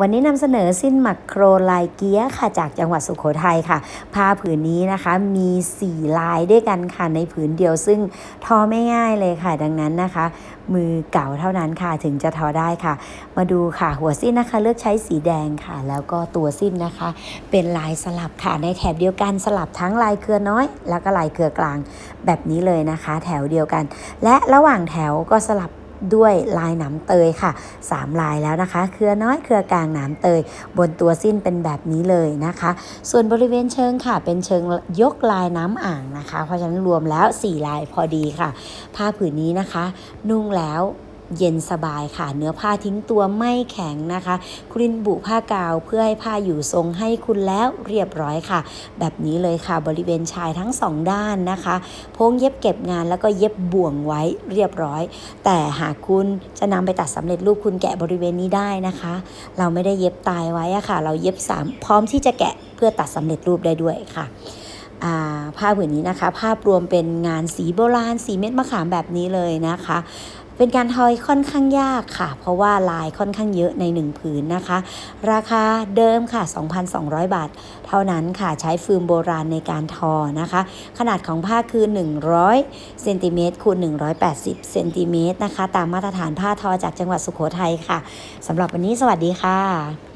วันนี้นำเสนอสิ้นหมักโครลายเกี้ยค่ะจากจังหวัดสุโขทัยค่ะ ผ้าผืนนี้นะคะมี 4 ลายด้วยกันค่ะในผืนเดียวซึ่งทอไม่ง่ายเลยค่ะ ดังนั้นนะคะ มือเก่าเท่านั้นค่ะถึงจะทอได้ค่ะ มาดูค่ะหัวสิ้นนะคะ เลือกใช้สีแดงค่ะ แล้วก็ตัวสิ้นนะคะ เป็นลายสลับค่ะในแถบเดียวกันสลับทั้งลายเครือน้อย แล้วก็ลายเครือกลางแบบนี้เลยนะคะ แถวเดียวกัน และระหว่างแถวก็สลับ ด้วยลายหนามเตยค่ะ 3 ลายแล้วนะคะ เครือน้อยเครือกลางหนามเตย บนตัวสิ้นเป็นแบบนี้เลยนะคะ ส่วนบริเวณเชิงค่ะ เป็นเชิงยกลายน้ำอ่างนะคะ เพราะฉะนั้นรวมแล้ว 4 ลายพอดีค่ะ ผ้าผืนนี้นะคะ นุ่งแล้ว เย็นสบายค่ะ เนื้อผ้าทิ้งตัวไม่แข็งนะคะคลินบุผ้ากาวเพื่อให้ผ้าอยู่ทรงให้คุณแล้วเรียบร้อยค่ะ แบบนี้เลยค่ะบริเวณชายทั้งสองด้านนะคะโพ้งเย็บเก็บงานแล้วก็เย็บบ่วงไว้เรียบร้อย แต่หากคุณจะนำไปตัดสำเร็จรูปคุณแกะบริเวณนี้ได้นะคะ เราไม่ได้เย็บตายไว้อะค่ะ เราเย็บสามพร้อมที่จะแกะเพื่อตัดสำเร็จรูปได้ด้วยค่ะผ้าผืนนี้นะคะ ภาพรวมเป็นงานสีโบราณสีเม็ดมะขามแบบนี้เลยนะคะ เป็นการทอยค่อนข้างยากค่ะ เพราะว่าลายค่อนข้างเยอะในหนึ่งผืนนะคะ ราคาเดิมค่ะ 2,200 บาท เท่านั้นค่ะใช้ฟิล์มโบราณในการทอนะคะ ขนาดของผ้าคือ 100เซนติเมตรคูณ180เซนติเมตรนะคะ ตามมาตรฐานผ้าทอจากจังหวัดสุโขทัยค่ะสำหรับวันนี้สวัสดีค่ะ